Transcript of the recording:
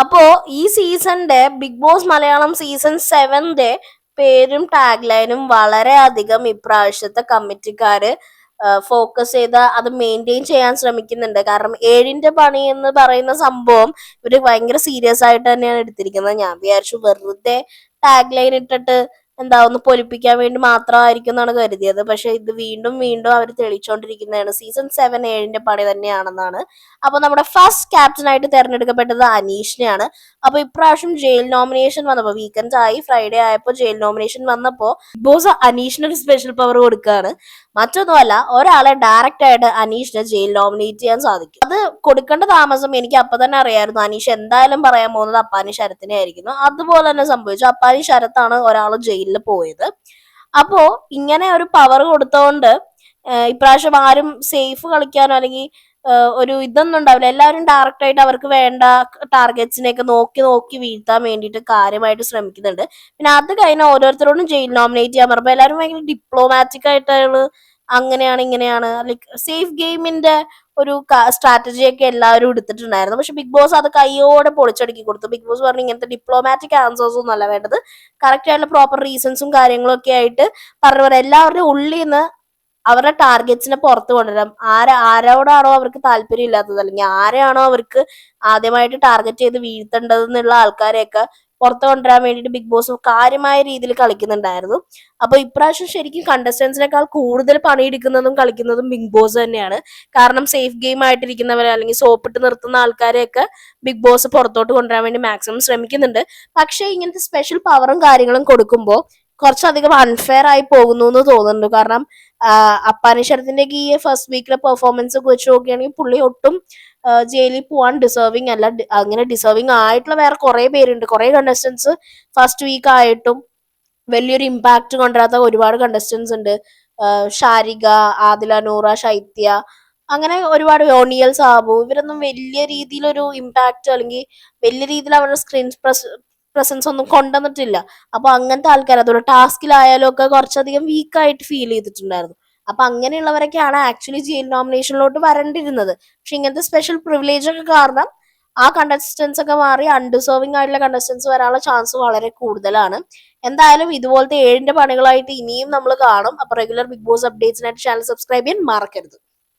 അപ്പോ ഈ സീസണിന്റെ ബിഗ് ബോസ് മലയാളം സീസൺ സെവന്റെ പേരും ടാഗ് ലൈനും വളരെ അധികം ഇപ്രാവശ്യത്തെ കമ്മിറ്റിക്കാര് ഫോക്കസ് ചെയ്ത് അത് മെയിന്റെയിൻ ചെയ്യാൻ ശ്രമിക്കുന്നുണ്ട്. കാരണം ഏഴിന്റെ പണി എന്ന് പറയുന്ന സംഭവം ഇവർ ഭയങ്കര സീരിയസ് ആയിട്ട് തന്നെയാണ് എടുത്തിരിക്കുന്നത്. ഞാൻ വിചാരിച്ചു വെറുതെ ടാഗ് ലൈൻ ഇട്ടിട്ട് എന്താ ഒന്ന് പൊലിപ്പിക്കാൻ വേണ്ടി മാത്രമായിരിക്കും എന്നാണ് കരുതിയത്. പക്ഷെ ഇത് വീണ്ടും വീണ്ടും അവർ തെളിയിച്ചുകൊണ്ടിരിക്കുന്നതാണ് സീസൺ സെവൻ ഏഴിന്റെ പണി തന്നെയാണെന്നാണ്. അപ്പൊ നമ്മുടെ ഫസ്റ്റ് ക്യാപ്റ്റൻ ആയിട്ട് തെരഞ്ഞെടുക്കപ്പെട്ടത് അനീഷിനെയാണ്. അപ്പൊ ഇപ്രാവശ്യം ജയിൽ നോമിനേഷൻ വന്നപ്പോ വീക്കെൻഡ് ആയി ഫ്രൈഡേ ആയപ്പോ ജയിൽ നോമിനേഷൻ വന്നപ്പോ ബിഗ് ബോസ് അനീഷിന് ഒരു സ്പെഷ്യൽ പവർ കൊടുക്കുകയാണ്. മറ്റൊന്നുമല്ല ഒരാളെ ഡയറക്റ്റ് ആയിട്ട് അനീഷിനെ ജയിൽ നോമിനേറ്റ് ചെയ്യാൻ സാധിക്കും. അത് കൊടുക്കേണ്ട താമസം എനിക്ക് അപ്പൊ തന്നെ അറിയായിരുന്നു. അനീഷ് എന്തായാലും പറയാൻ പോകുന്നത് അപ്പാനി ശരത്തിനെ ആയിരിക്കുന്നു. അതുപോലെ തന്നെ സംഭവിച്ചു. അപ്പാനി ശരത്താണ് ഒരാൾ ജയിലിൽ പോയത്. അപ്പോ ഇങ്ങനെ ഒരു പവർ കൊടുത്തോണ്ട് ഇപ്രാവശ്യം ആരും സേഫ് കളിക്കാനോ അല്ലെങ്കിൽ ഒരു ഇതൊന്നും ഉണ്ടാവില്ല. എല്ലാവരും ഡയറക്റ്റ് ആയിട്ട് അവർക്ക് വേണ്ട ടാർഗറ്റ്സിനെയൊക്കെ നോക്കി നോക്കി വീഴ്ത്താൻ വേണ്ടിയിട്ട് കാര്യമായിട്ട് ശ്രമിക്കുന്നുണ്ട്. പിന്നെ അത് കഴിഞ്ഞ ഓരോരുത്തരോടും ജയിൽ നോമിനേറ്റ് ചെയ്യാൻ പറയുമ്പോൾ എല്ലാവരും ഭയങ്കര ഡിപ്ലോമാറ്റിക് ആയിട്ടാണ് അങ്ങനെയാണ് ഇങ്ങനെയാണ്. ലൈക്ക് സേഫ് ഗെയിമിന്റെ ഒരു സ്ട്രാറ്റജി ഒക്കെ എല്ലാവരും എടുത്തിട്ടുണ്ടായിരുന്നു. പക്ഷെ ബിഗ് ബോസ് അത് കൈയോടെ പൊളിച്ചടുക്കി കൊടുത്തു. ബിഗ് ബോസ് പറഞ്ഞു ഇങ്ങനത്തെ ഡിപ്ലോമാറ്റിക് ആൻസേഴ്സ് ഒന്നും അല്ല വേണ്ടത്. കറക്റ്റ് ആയിട്ടുള്ള പ്രോപ്പർ റീസൺസും കാര്യങ്ങളും ഒക്കെ ആയിട്ട് പറഞ്ഞു പറയാം എല്ലാവരുടെയും ഉള്ളിൽ നിന്ന് അവരുടെ ടാർഗറ്റ്സിനെ പുറത്ത് കൊണ്ടുവരാം. ആരെ ആരോടാണോ അവർക്ക് താല്പര്യം ഇല്ലാത്തത് അല്ലെങ്കിൽ ആരെയാണോ അവർക്ക് ആദ്യമായിട്ട് ടാർഗറ്റ് ചെയ്ത് വീഴ്ത്തേണ്ടത് എന്നുള്ള ആൾക്കാരെയൊക്കെ പുറത്ത് കൊണ്ടുവരാൻ വേണ്ടിയിട്ട് ബിഗ് ബോസ് കാര്യമായ രീതിയിൽ കളിക്കുന്നുണ്ടായിരുന്നു. അപ്പൊ ഇപ്രാവശ്യം ശരിക്കും കണ്ടസ്റ്റൻസിനേക്കാൾ കൂടുതൽ പണിയെടുക്കുന്നതും കളിക്കുന്നതും ബിഗ് ബോസ് തന്നെയാണ്. കാരണം സേഫ് ഗെയിം ആയിട്ടിരിക്കുന്നവരെ അല്ലെങ്കിൽ സോപ്പിട്ട് നിർത്തുന്ന ആൾക്കാരെയൊക്കെ ബിഗ് ബോസ് പുറത്തോട്ട് കൊണ്ടുവരാൻ വേണ്ടി മാക്സിമം ശ്രമിക്കുന്നുണ്ട്. പക്ഷേ ഇങ്ങനത്തെ സ്പെഷ്യൽ പവറും കാര്യങ്ങളും കൊടുക്കുമ്പോൾ കുറച്ചധികം അൺഫെയർ ആയി പോകുന്നു എന്ന് തോന്നുന്നുണ്ട്. കാരണം അപ്പാനിശരത്തിന്റെ ഈ ഫസ്റ്റ് വീക്കിലെ പെർഫോമൻസ് ഒക്കെ വെച്ച് നോക്കുകയാണെങ്കിൽ പുള്ളി ഒട്ടും ജയിലിൽ പോവാൻ ഡിസേർവിങ് അല്ല. അങ്ങനെ ഡിസേർവിങ് ആയിട്ടുള്ള വേറെ കുറെ പേരുണ്ട്. കുറെ കണ്ടസ്റ്റൻസ് ഫസ്റ്റ് വീക്ക് ആയിട്ടും വലിയൊരു ഇമ്പാക്ട് കൊണ്ടുവരാത്ത ഒരുപാട് കണ്ടസ്റ്റൻസ് ഉണ്ട്. ഷാരിക ആദില നൂറ ശൈത്യ അങ്ങനെ ഒരുപാട് യോണിയൽ സാബു. ഇവരൊന്നും വലിയ രീതിയിലൊരു ഇമ്പാക്ട് അല്ലെങ്കിൽ വലിയ രീതിയിൽ അവരുടെ സ്ക്രീൻ പ്രസൻസ് ഒന്നും കൊണ്ടുവന്നിട്ടില്ല. അപ്പൊ അങ്ങനത്തെ ആൾക്കാർ അതുപോലെ ടാസ്കിലായാലും ഒക്കെ കുറച്ചധികം വീക്കായിട്ട് ഫീൽ ചെയ്തിട്ടുണ്ടായിരുന്നു. അപ്പൊ അങ്ങനെയുള്ളവരൊക്കെയാണ് ആക്ച്വലി ജയിൽ നോമിനേഷനിലോട്ട് വരണ്ടിരുന്നത്. പക്ഷെ ഇങ്ങനത്തെ സ്പെഷ്യൽ പ്രിവിലേജ് ഒക്കെ കാരണം ആ കണ്ടസ്റ്റൻസ് ഒക്കെ മാറി അൺഡിസേർവിംഗ് ആയിട്ടുള്ള കണ്ടസ്റ്റൻസ് വരാനുള്ള ചാൻസ് വളരെ കൂടുതലാണ്. എന്തായാലും ഇതുപോലത്തെ ഏഴിന്റെ പണികളായിട്ട് ഇനിയും നമ്മൾ കാണും. അപ്പൊ റെഗുലർ ബിഗ് ബോസ് അപ്ഡേറ്റ്സിനായിട്ട് ചാനൽ സബ്സ്ക്രൈബ് ചെയ്യാൻ മറക്കരുത്.